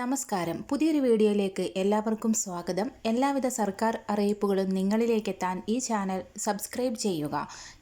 നമസ്കാരം. പുതിയൊരു വീഡിയോയിലേക്ക് എല്ലാവർക്കും സ്വാഗതം. എല്ലാവിധ സർക്കാർ അറിയിപ്പുകളും നിങ്ങളിലേക്ക് എത്താൻ ഈ ചാനൽ സബ്സ്ക്രൈബ് ചെയ്യുക.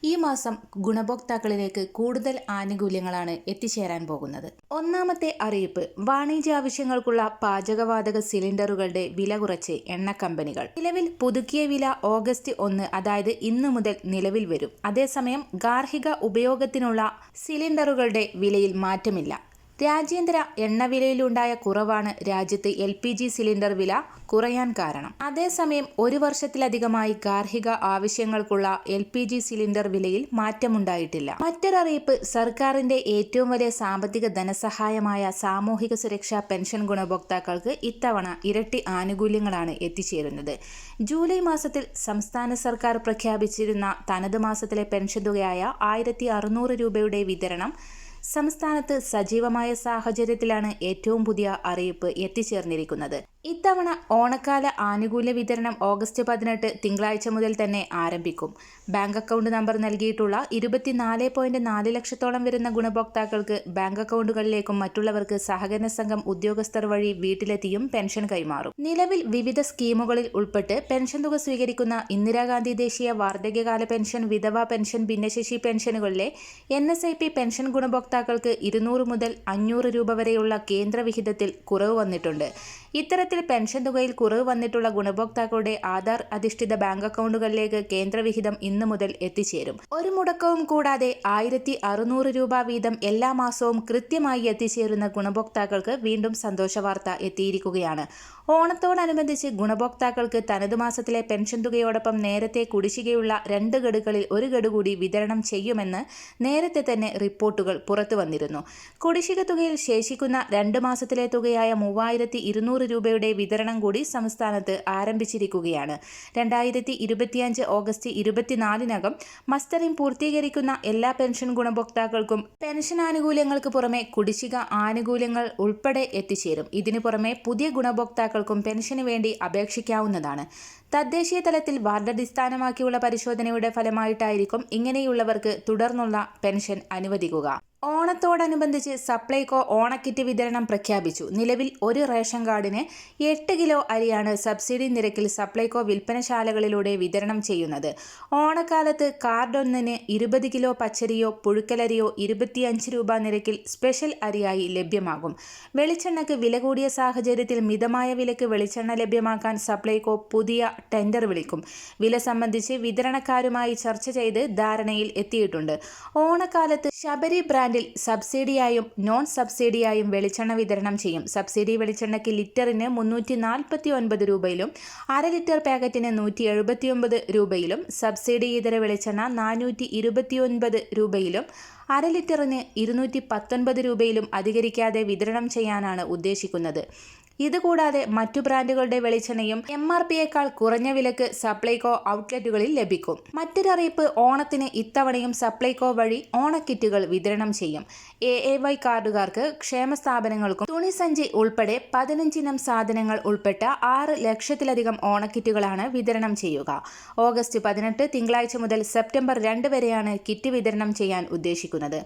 ഈ മാസം ഗുണഭോക്താക്കളിലേക്ക് കൂടുതൽ ആനുകൂല്യങ്ങളാണ് എത്തിച്ചേരാൻ പോകുന്നത്. ഒന്നാമത്തെ അറിയിപ്പ് വാണിജ്യ ആവശ്യങ്ങൾക്കുള്ള പാചകവാതക സിലിണ്ടറുകളുടെ വില കുറച്ച് എണ്ണ കമ്പനികൾ നിലവിൽ പുതുക്കിയ വില ഓഗസ്റ്റ് ഒന്ന് അതായത് ഇന്ന് മുതൽ നിലവിൽ വരും. അതേസമയം ഗാർഹിക ഉപയോഗത്തിനുള്ള സിലിണ്ടറുകളുടെ വിലയിൽ മാറ്റമില്ല. രാജ്യാന്തര എണ്ണവിലയിലുണ്ടായ കുറവാണ് രാജ്യത്ത് എൽ പി ജി സിലിണ്ടർ വില കുറയാൻ കാരണം. അതേസമയം ഒരു വർഷത്തിലധികമായി ഗാർഹിക ആവശ്യങ്ങൾക്കുള്ള എൽ പി ജി സിലിണ്ടർ വിലയിൽ മാറ്റമുണ്ടായിട്ടില്ല. മറ്റൊരറിയിപ്പ് സർക്കാരിന്റെ ഏറ്റവും വലിയ സാമ്പത്തിക ധനസഹായമായ സാമൂഹിക സുരക്ഷാ പെൻഷൻ ഗുണഭോക്താക്കൾക്ക് ഇത്തവണ ഇരട്ടി ആനുകൂല്യങ്ങളാണ് എത്തിച്ചേരുന്നത്. ജൂലൈ മാസത്തിൽ സംസ്ഥാന സർക്കാർ പ്രഖ്യാപിച്ചിരുന്ന തനത് മാസത്തിലെ പെൻഷൻ തുകയായ ആയിരത്തി രൂപയുടെ വിതരണം സംസ്ഥാനത്ത് സജീവമായ സാഹചര്യത്തിലാണ് ഏറ്റവും പുതിയ അറിയിപ്പ് എത്തിച്ചേർന്നിരിക്കുന്നത്. ഇത്തവണ ഓണക്കാല ആനുകൂല്യ വിതരണം ഓഗസ്റ്റ് പതിനെട്ട് തിങ്കളാഴ്ച മുതൽ തന്നെ ആരംഭിക്കും. ബാങ്ക് അക്കൗണ്ട് നമ്പർ നൽകിയിട്ടുള്ള ഇരുപത്തിനാല് പോയിന്റ് നാല് ലക്ഷത്തോളം വരുന്ന ഗുണഭോക്താക്കൾക്ക് ബാങ്ക് അക്കൗണ്ടുകളിലേക്കും മറ്റുള്ളവർക്ക് സഹകരണ സംഘം ഉദ്യോഗസ്ഥർ വഴി വീട്ടിലെത്തിയും പെൻഷൻ കൈമാറും. നിലവിൽ വിവിധ സ്കീമുകളിൽ ഉൾപ്പെട്ട് പെൻഷൻ തുക സ്വീകരിക്കുന്ന ഇന്ദിരാഗാന്ധി ദേശീയ വാർദ്ധക്യകാല പെൻഷൻ വിധവ പെൻഷൻ ഭിന്നശേഷി പെൻഷനുകളിലെ N S I P pension ഗുണഭോക്താക്കൾക്ക് ഇരുന്നൂറ് മുതൽ അഞ്ഞൂറ് രൂപ വരെയുള്ള കേന്ദ്രവിഹിതത്തിൽ കുറവ് വന്നിട്ടുണ്ട്. ഇത്തരത്തിൽ പെൻഷൻ തുകയിൽ കുറവ് വന്നിട്ടുള്ള ഗുണഭോക്താക്കളുടെ ആധാർ അധിഷ്ഠിത ബാങ്ക് അക്കൗണ്ടുകളിലേക്ക് കേന്ദ്രവിഹിതം ഇന്നു മുതൽ എത്തിച്ചേരും. ഒരു മുടക്കവും കൂടാതെ ആയിരത്തി അറുന്നൂറ് രൂപ വീതം എല്ലാ മാസവും കൃത്യമായി എത്തിച്ചേരുന്ന ഗുണഭോക്താക്കൾക്ക് വീണ്ടും സന്തോഷ വാർത്ത എത്തിയിരിക്കുകയാണ്. ഓണത്തോടനുബന്ധിച്ച് ഗുണഭോക്താക്കൾക്ക് തനതു മാസത്തിലെ പെൻഷൻ തുകയോടൊപ്പം നേരത്തെ കുടിശ്ശികയുള്ള രണ്ട് ഗഡുകളിൽ ഒരു ഗഡു കൂടി വിതരണം ചെയ്യുമെന്ന് നേരത്തെ തന്നെ റിപ്പോർട്ടുകൾ പുറത്തു വന്നിരുന്നു കുടിശ്ശിക തുകയിൽ ശേഷിക്കുന്ന രണ്ട് മാസത്തിലെ തുകയായ മൂവായിരത്തി ഇരുന്നൂറ് രൂപയുടെ വിതരണം കൂടി സംസ്ഥാനത്ത് ആരംഭിച്ചിരിക്കുകയാണ്. രണ്ടായിരത്തി ഇരുപത്തിയഞ്ച് ഓഗസ്റ്റ് ഇരുപത്തിനാലിനകം മസ്റ്ററിംഗ് പൂർത്തീകരിക്കുന്ന എല്ലാ പെൻഷൻ ഗുണഭോക്താക്കൾക്കും പെൻഷൻ ആനുകൂല്യങ്ങൾക്ക് പുറമെ കുടിശ്ശിക ആനുകൂല്യങ്ങൾ ഉൾപ്പെടെ എത്തിച്ചേരും. ഇതിനു പുറമെ പുതിയ ഗുണഭോക്താക്കൾക്കും പെൻഷന് വേണ്ടി അപേക്ഷിക്കാവുന്നതാണ്. തദ്ദേശീയ തലത്തിൽ വാർഡടിസ്ഥാനമാക്കിയുള്ള പരിശോധനയുടെ ഫലമായിട്ടായിരിക്കും ഇങ്ങനെയുള്ളവർക്ക് തുടർന്നുള്ള പെൻഷൻ അനുവദിക്കുക. ഓണത്തോടനുബന്ധിച്ച് സപ്ലൈകോ ഓണക്കിറ്റ് വിതരണം പ്രഖ്യാപിച്ചു. നിലവിൽ ഒരു റേഷൻ കാർഡിന് എട്ട് കിലോ അരിയാണ് സബ്സിഡി നിരക്കിൽ സപ്ലൈകോ വിൽപ്പനശാലകളിലൂടെ വിതരണം ചെയ്യുന്നത്. ഓണക്കാലത്ത് കാർഡൊന്നിന് ഇരുപത് കിലോ പച്ചരിയോ പുഴുക്കലരിയോ ഇരുപത്തിയഞ്ച് രൂപ നിരക്കിൽ സ്പെഷ്യൽ അരിയായി ലഭ്യമാകും. വെളിച്ചെണ്ണയ്ക്ക് വില കൂടിയ സാഹചര്യത്തിൽ മിതമായ വിലക്ക് വെളിച്ചെണ്ണ ലഭ്യമാക്കാൻ സപ്ലൈകോ പുതിയ ടെൻഡർ വിളിക്കും. വില സംബന്ധിച്ച് വിതരണക്കാരുമായി ചർച്ച ചെയ്ത് ധാരണയിൽ എത്തിയിട്ടുണ്ട്. ഓണക്കാലത്ത് ശബരി ബ്രാൻഡിൽ സബ്സിഡിയായും നോൺ സബ്സിഡിയായും വെളിച്ചെണ്ണ വിതരണം ചെയ്യും. സബ്സിഡി വെളിച്ചെണ്ണയ്ക്ക് ലിറ്ററിന് മുന്നൂറ്റി നാൽപ്പത്തി ഒൻപത് രൂപയിലും അര ലിറ്റർ പാക്കറ്റിന് നൂറ്റി എഴുപത്തിയൊമ്പത് രൂപയിലും സബ്സിഡി ഇതര വെളിച്ചെണ്ണ നാനൂറ്റി രൂപയിലും അര ലിറ്ററിന് ഇരുന്നൂറ്റി പത്തൊൻപത് രൂപയിലും അധികരിക്കാതെ വിതരണം ചെയ്യാനാണ് ഉദ്ദേശിക്കുന്നത്. ഇതുകൂടാതെ മറ്റു ബ്രാൻഡുകളുടെ വെളിച്ചെണ്ണയും എം ആർ പിയേക്കാൾ കുറഞ്ഞ വിലക്ക് സപ്ലൈകോ ഔട്ട്ലെറ്റുകളിൽ ലഭിക്കും. മറ്റൊരറിയിപ്പ് ഓണത്തിന് ഇത്തവണയും സപ്ലൈകോ വഴി ഓണക്കിറ്റുകൾ വിതരണം ചെയ്യും. എ എ വൈ കാർഡുകാർക്ക് ക്ഷേമ സ്ഥാപനങ്ങൾക്കും തുണിസഞ്ചി ഉൾപ്പെടെ പതിനഞ്ചിനം സാധനങ്ങൾ ഉൾപ്പെട്ട ആറ് ലക്ഷത്തിലധികം ഓണക്കിറ്റുകളാണ് വിതരണം ചെയ്യുക. ഓഗസ്റ്റ് പതിനെട്ട് തിങ്കളാഴ്ച മുതൽ സെപ്റ്റംബർ രണ്ട് വരെയാണ് കിറ്റ് വിതരണം ചെയ്യാൻ ഉദ്ദേശിക്കുന്നത്.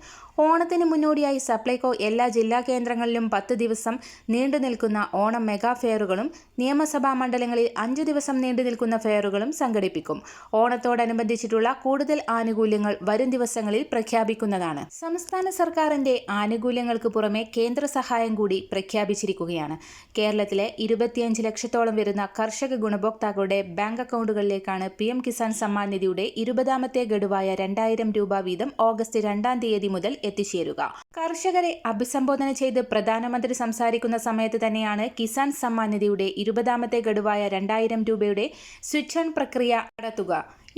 ഓണത്തിന് മുന്നോടിയായി സപ്ലൈകോ എല്ലാ ജില്ലാ കേന്ദ്രങ്ങളിലും പത്ത് ദിവസം നീണ്ടു നിൽക്കുന്ന ഓണം മെഗാ ഫെയറുകളും നിയമസഭാ മണ്ഡലങ്ങളിൽ അഞ്ചു ദിവസം നീണ്ടു നിൽക്കുന്ന ഫെയറുകളും സംഘടിപ്പിക്കും. ഓണത്തോടനുബന്ധിച്ചിട്ടുള്ള കൂടുതൽ ആനുകൂല്യങ്ങൾ വരും ദിവസങ്ങളിൽ പ്രഖ്യാപിക്കുന്നതാണ്. സംസ്ഥാന സർക്കാരിന്റെ ആനുകൂല്യങ്ങൾക്ക് പുറമെ കേന്ദ്ര സഹായം കൂടി പ്രഖ്യാപിച്ചിരിക്കുകയാണ്. കേരളത്തിലെ ഇരുപത്തിയഞ്ച് ലക്ഷത്തോളം വരുന്ന കർഷക ഗുണഭോക്താക്കളുടെ ബാങ്ക് അക്കൗണ്ടുകളിലേക്കാണ് പി എം കിസാൻ സമ്മാൻ നിധിയുടെ ഇരുപതാമത്തെ ഗഡുവായ രണ്ടായിരം രൂപ വീതം ഓഗസ്റ്റ് രണ്ടാം തീയതി മുതൽ എത്തിച്ചേരുക. കർഷകരെ അഭിസംബോധന ചെയ്ത് പ്രധാനമന്ത്രി സംസാരിക്കുന്ന സമയത്ത് തന്നെയാണ് കിസാൻ സമ്മാൻ നിധിയുടെ ഇരുപതാമത്തെ ഗഡുവായ രണ്ടായിരം രൂപയുടെ സ്വിച്ച് ഓൺ പ്രക്രിയ നടത്തുക.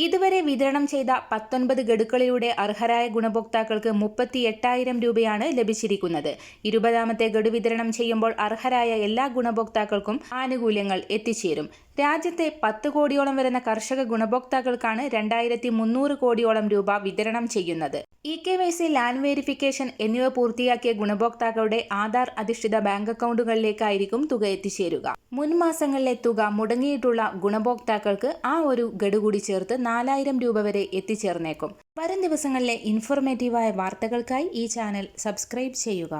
ഇതുവരെ വിതരണം ചെയ്ത പത്തൊൻപത് ഗഡുക്കളിലൂടെ അർഹരായ ഗുണഭോക്താക്കൾക്ക് മുപ്പത്തി എട്ടായിരം രൂപയാണ് ലഭിച്ചിരിക്കുന്നത്. ഇരുപതാമത്തെ ഗഡു വിതരണം ചെയ്യുമ്പോൾ അർഹരായ എല്ലാ ഗുണഭോക്താക്കൾക്കും ആനുകൂല്യങ്ങൾ എത്തിച്ചേരും. രാജ്യത്തെ പത്ത് കോടിയോളം വരുന്ന കർഷക ഗുണഭോക്താക്കൾക്കാണ് രണ്ടായിരത്തി മുന്നൂറ് കോടിയോളം രൂപ വിതരണം ചെയ്യുന്നത്. E K Y C land verification എന്നിവ പൂർത്തിയാക്കിയ ഗുണഭോക്താക്കളുടെ ആധാർ അധിഷ്ഠിത ബാങ്ക് അക്കൗണ്ടുകളിലേക്കായിരിക്കും തുക എത്തിച്ചേരുക. മുൻ മാസങ്ങളിലെ തുക മുടങ്ങിയിട്ടുള്ള ഗുണഭോക്താക്കൾക്ക് ആ ഒരു ഗഡു കൂടി ചേർത്ത് നാലായിരം രൂപ വരെ എത്തിച്ചേർന്നേക്കും. വരും ദിവസങ്ങളിലെ ഇൻഫോർമേറ്റീവായ വാർത്തകൾക്കായി ഈ ചാനൽ സബ്സ്ക്രൈബ് ചെയ്യുക.